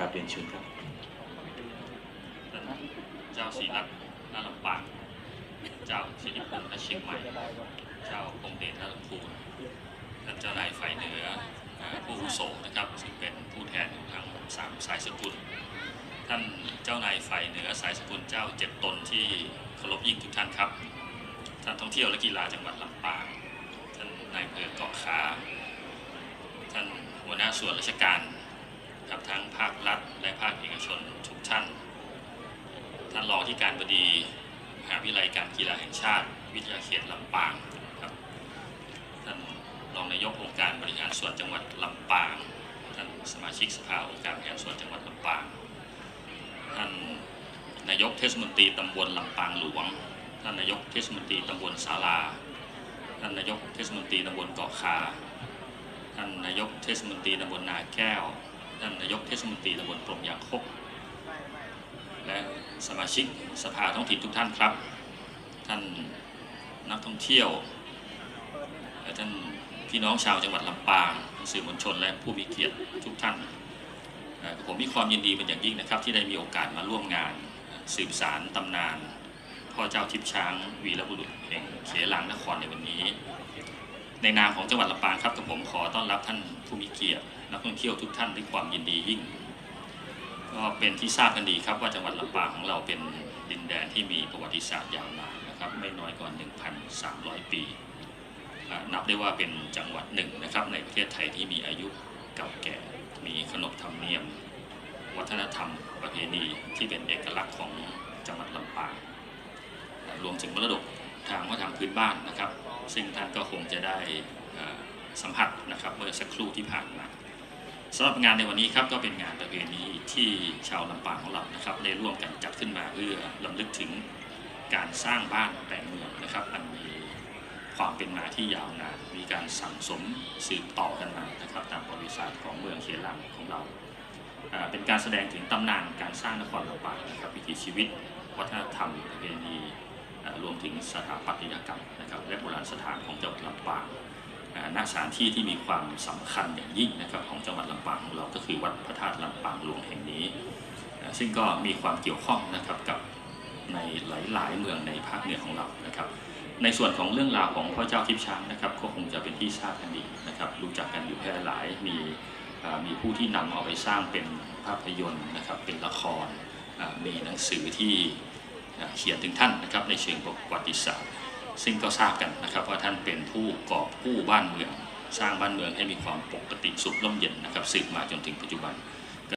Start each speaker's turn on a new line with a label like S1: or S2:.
S1: กราบเรียนเชิญครับ
S2: เจ้าศรีรัตน์นาลำปางเจ้าสิริพงษ์ณเชียงใหม่ เจ้าคงเดชนาลำพูนท่านเจ้านายฝ่ายเหนือผู้อุโสนะครับซึ่งเป็นผู้แทนของทางสามสายสกุล ท่านเจ้านายฝ่ายเหนือสายสกุลเจ้าเจ็ดตนที่เคารพยิ่งทุกท่านครับ ท่านท่องเที่ยวและกีฬาจังหวัดลำปาง ท่านนายอำเภอเกาะขา ท่านหัวหน้าส่วนราชการ ครับทั้งภาครัฐ และภาคเอกชนทุกท่าน ท่านรองที่การบดีมหาวิทยาลัยการกีฬาแห่งชาติ วิทยาเขตลำปางครับท่านรองนายกองค์การบริหารส่วนจังหวัดลำปาง ท่านสมาชิกสภาองค์การบริหารส่วนจังหวัดลำปาง ท่านนายกเทศมนตรีตำบลลำปางหลวง ท่านนายกเทศมนตรีตำบลศาลา ท่านนายกเทศมนตรีตำบลเกาะคา ท่านนายกเทศมนตรีตำบลนาแก้ว ท่านนายกเทศมนตรีตำบลปรงยางคก และสมาชิกสภาท้องถิ่นทุกท่านครับ ท่านนักท่องเที่ยว และท่านพี่น้องชาวจังหวัดลำปางสื่อมวลชนและผู้มีเกียรติทุกท่าน ผมมีความยินดีเป็นอย่างยิ่งนะครับ ที่ได้มีโอกาสมาร่วมงาน สืบสารตำนาน พ่อเจ้าทิพย์ช้างวีรบุรุษแห่งเขลังนครในวันนี้ ในนามของจังหวัดลำปางครับกับผมขอต้อนรับท่านผู้มีเกียรตินักท่องเที่ยวทุกท่านด้วยความยินดียิ่ง ก็เป็นที่ทราบกันดีครับว่าจังหวัดลำปางของเราเป็นดินแดนที่มีประวัติศาสตร์ยาวนานนะครับไม่น้อยกว่า 1,300 ปีอ่านับได้ว่าเป็นจังหวัดหนึ่งนะครับในประเทศไทยที่มีอายุเก่าแก่ มีขนบธรรมเนียม วัฒนธรรมประเพณีที่เป็นเอกลักษณ์ของจังหวัดลำปางรวมถึงมรดกทางวัฒนธรรมพื้นบ้านนะครับ ซึ่งท่านก็คงจะได้สัมผัสนะครับเมื่อสักครู่ที่ผ่านมาสำหรับงานในวันนี้ครับก็เป็นงานประเพณีที่ชาวลำปางของเรานะครับได้ร่วมกันจัดขึ้นมาเพื่อลำลึกถึงการสร้างบ้านแต่งเมืองนะครับอันมีความเป็นมาที่ยาวนานมีการสั่งสมสืบต่อกันมานะครับตามประวัติศาสตร์ของเมืองเชียงรังของเรา เป็นการแสดงถึงตำนานการสร้างนครลำปางนะครับวิถีชีวิต วัฒนธรรมประเพณี รวมถึงสถาปัตยกรรมนะครับและโบราณสถานของจังหวัดลำปางอ่าณสถานที่ที่มีความสำคัญอย่างยิ่งนะครับของจังหวัดลำปางของเราก็คือวัดพระธาตุลำปางหลวงแห่งนี้ ซึ่งก็มีความเกี่ยวข้องนะครับกับในหลาย ๆ เมืองในภาคเหนือของเรานะครับ ในส่วนของเรื่องราวของพ่อเจ้าทิพย์ช้างนะครับก็คงจะเป็นที่ทราบกันดีนะครับรู้จักกันอยู่แพร่หลายมีมีผู้ที่นำเอาไปสร้างเป็นภาพยนตร์นะครับเป็นละครมีหนังสือที่ เขียนถึงท่านนะครับในเชิงประวัติศาสตร์ ซึ่งก็ทราบกันนะครับว่าท่านเป็นผู้กอบกู้บ้านเมือง สร้างบ้านเมืองให้มีความปกติสุขร่มเย็นนะครับสืบมาจนถึงปัจจุบัน